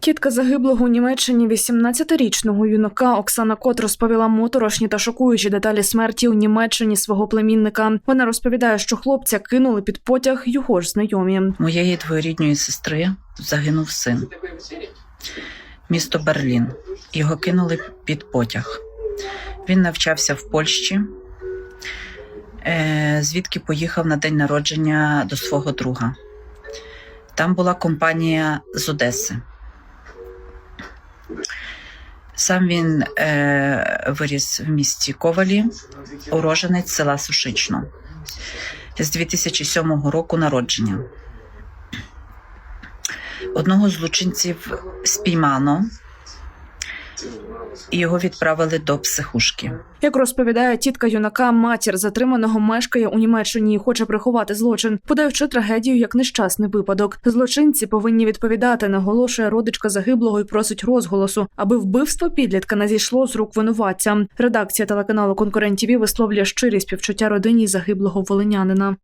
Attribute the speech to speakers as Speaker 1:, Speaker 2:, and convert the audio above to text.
Speaker 1: Тітка загиблого у Німеччині 18-річного юнака Оксана Кот розповіла моторошні та шокуючі деталі смерті у Німеччині свого племінника. Вона розповідає, що хлопця кинули під потяг його ж знайомі.
Speaker 2: Моєї двоюрідної сестри загинув син. Місто Берлін. Його кинули під потяг. Він навчався в Польщі, е, звідки поїхав на день народження до свого друга. Там була компанія з Одеси. Сам він е, виріс в місті Ковалі, уроженець села Сушично з 2007 року народження. Одного злочинців спіймано, і його відправили до психушки.
Speaker 1: Як розповідає тітка юнака, матір затриманого мешкає у Німеччині і хоче приховати злочин, подаючи трагедію як нещасний випадок. Злочинці повинні відповідати, наголошує родичка загиблого і просить розголосу, аби вбивство підлітка не зійшло з рук винуватця. Редакція телеканалу Конкурент ТІВІ висловлює щирі співчуття родині загиблого волинянина.